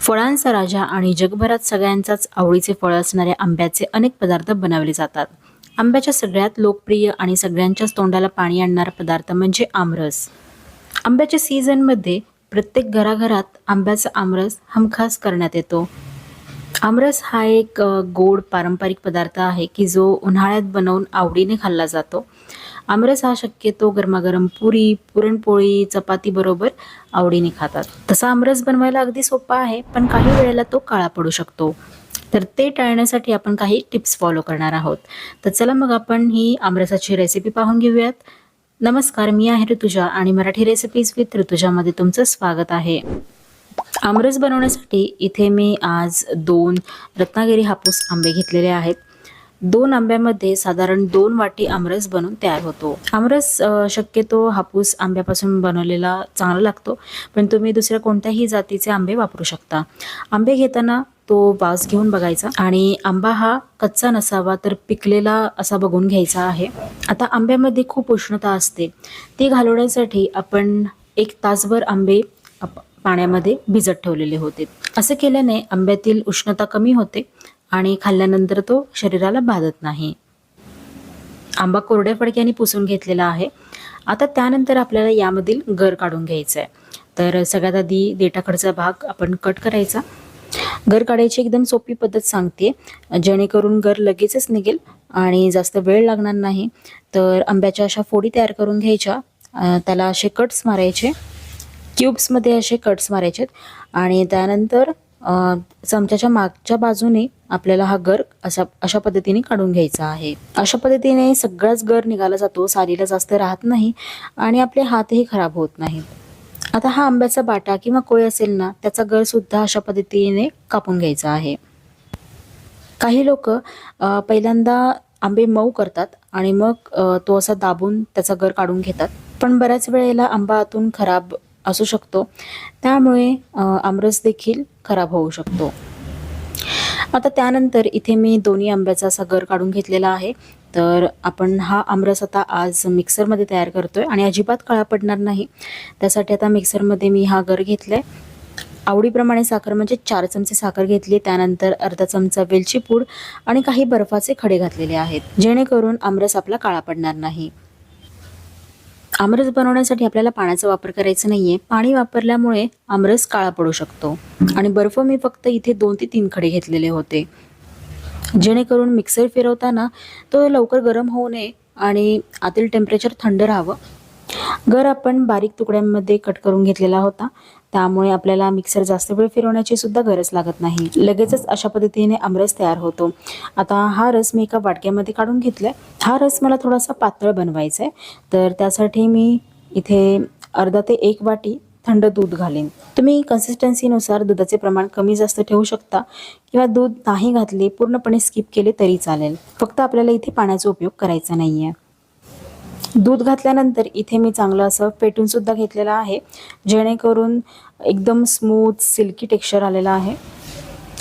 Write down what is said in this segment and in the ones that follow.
फळांचा राजा आणि जगभरात सगळ्यांचाच आवडीचे फळ असणाऱ्या आंब्याचे अनेक पदार्थ बनवले जातात. आंब्याच्या सगळ्यात लोकप्रिय आणि सगळ्यांच्याच तोंडाला पाणी आणणारा पदार्थ म्हणजे आमरस. आंब्याच्या सीझनमध्ये प्रत्येक घराघरात आंब्याचा आमरस हमखास करण्यात येतो. आमरस हा एक गोड पारंपरिक पदार्थ आहे की जो उन्हाळ्यात बनवून आवडीने खाल्ला जातो. आमरस हा शक्यतो गरमागरम पुरी पुरणपोळी चपाती बरोबर आवडीने खातात. तसा आमरस बनवायला अगदी सोपा आहे पण काही वेळेला तो काळा पडू शकतो. तर ते टाळण्यासाठी आपण काही टिप्स फॉलो करणार आहोत. तर चला मग आपण ही आमरसाची रेसिपी पाहून घेऊयात. नमस्कार मी आहे ऋतुजा आणि मराठी रेसिपीज विथ ऋतुजामध्ये तुमचं स्वागत आहे. आमरस बनवण्यासाठी इथे मी आज दोन रत्नागिरी हापूस आंबे घेतलेले आहेत. दोन आंब्यामध्ये साधारण दोन वाटी आमरस बनून तयार होतो. आमरस शक्यतो हापूस आंब्यापासून बनवलेला चांगला लागतो पण तुम्ही दुसऱ्या कोणत्याही जातीचे आंबे वापरू शकता. आंबे घेताना तो वास घेऊन बघायचा आणि आंबा हा कच्चा नसावा तर पिकलेला असा बघून घ्यायचा आहे. आता आंब्यामध्ये खूप उष्णता असते. ती घालवण्यासाठी आपण एक तासभर आंबे पाण्यामध्ये भिजत ठेवलेले होते. असं केल्याने आंब्यातील उष्णता कमी होते आणि खाल्ल्यानंतर तो शरीराला बाधत नाही. आंबा कोरड्या फडक्याने पुसून घेतलेला आहे. आता त्यानंतर आपल्याला यामधील गर काढून घ्यायचं आहे तर सगळ्यात आधी देठाकडचा भाग आपण कट करायचा. गर काढायची एकदम सोपी पद्धत सांगते. जेणेकरून गर लगेचच निघेल आणि जास्त वेळ लागणार नाही. तर आंब्याच्या अशा फोडी तयार करून घ्यायच्या. त्याला असे कट्स मारायचे. क्यूब्समध्ये असे कट्स मारायचे आणि त्यानंतर चमच्याच्या मागच्या बाजूने आपल्याला हा गर अशा अशा पद्धतीने काढून घ्यायचा आहे. अशा पद्धतीने सगळाच गर निघाला जातो सारीला जास्त राहत नाही आणि आपले हातही खराब होत नाहीत आता हा आंब्याचा बाटा किंवा कोय असेल ना त्याचा गर सुद्धा अशा पद्धतीने कापून घ्यायचा आहे. काही लोक पहिल्यांदा आंबे मऊ करतात आणि मग तो असा दाबून त्याचा गर काढून घेतात. पण बऱ्याच वेळेला आंबा आतून खराब असू शकतो. त्यामुळे आमरस देखील खराब होऊ शकतो. आता त्यानंतर इथे मी दोन्ही आंब्याचा असा गर काढून घेतलेला आहे. तर आपण हा आमरस आता आज मिक्सरमध्ये तयार करतोय आणि अजिबात काळा पडणार नाही. त्यासाठी आता मिक्सरमध्ये मी हा गर घेतलाय. आवडीप्रमाणे साखर म्हणजे चार चमचे साखर घेतली त्यानंतर अर्धा चमचा वेलची पूड आणि काही बर्फाचे खडे घातलेले आहेत जेणेकरून आमरस आपला काळा पडणार नाही. आमरस बनवण्यासाठी आपल्याला पाण्याचा वापर करायचा नाहीये. पाणी वापरल्यामुळे आमरस काळा पडू शकतो. आणि बर्फ मी फक्त इथे दोन ते तीन खडे घेतलेले होते. जेणेकरून मिक्सर फिरवताना तो लवकर गरम होऊ नये आणि आतील टेम्परेचर थंड राहावं. गर आपण बारीक तुकड्यांमध्ये कट करून घेतलेला होता. त्यामुळे आपल्याला मिक्सर जास्त वेळ फिरवण्याची सुद्धा गरज लागत नाही. लगेचच अशा पद्धतीने आमरस तयार होतो. आता हा रस मी एका वाटक्यामध्ये काढून घेतला हा रस मला थोडासा पातळ बनवायचा आहे तर त्यासाठी मी इथे अर्धा ते एक वाटी थंड दूध घालेन. तुम्ही कन्सिस्टन्सीनुसार दुधाचे प्रमाण कमी जास्त ठेवू शकता किंवा दूध नाही घातले पूर्णपणे स्किप केले तरी चालेल. फक्त आपल्याला इथे पाण्याचा उपयोग करायचा नाही आहे दूध घातल्यानंतर इथे मी चांगलं असं पेटूनसुद्धा घेतलेलं आहे. जेणेकरून एकदम स्मूथ सिल्की टेक्स्चर आलेलं आहे.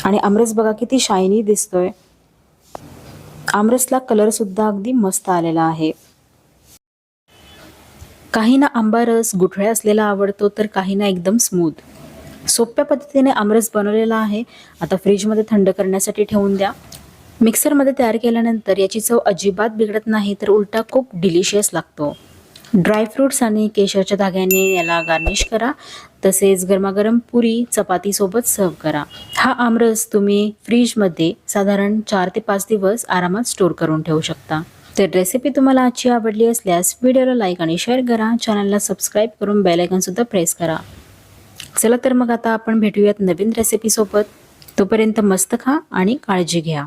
आणि आमरस बघा किती शायनी दिसतोय. आमरसला कलरसुद्धा अगदी मस्त आलेला आहे. काहींना आंबा रस गुठळ्या असलेला आवडतो तर काहींना एकदम स्मूथ सोप्या पद्धतीने आमरस बनवलेला आहे. आता फ्रीजमध्ये थंड करण्यासाठी ठेवून द्या. मिक्सरमध्ये तयार केल्यानंतर याची चव अजिबात बिघडत नाही तर उलटा खूप डिलिशियस लागतो. ड्रायफ्रुट्स आणि केशरच्या धाग्याने याला गार्निश करा. तसेच गरमागरम पुरी चपातीसोबत सर्व करा. हा आमरस तुम्ही फ्रीजमध्ये साधारण चार ते पाच दिवस आरामात स्टोर करून ठेवू शकता. तर रेसिपी तुम्हाला आजची आवडली असल्यास व्हिडिओला लाईक आणि शेअर करा. चॅनलला सबस्क्राईब करून बेलायकनसुद्धा प्रेस करा. चला तर मग आता आपण भेटूयात नवीन रेसिपीसोबत तोपर्यंत मस्त खा आणि काळजी घ्या.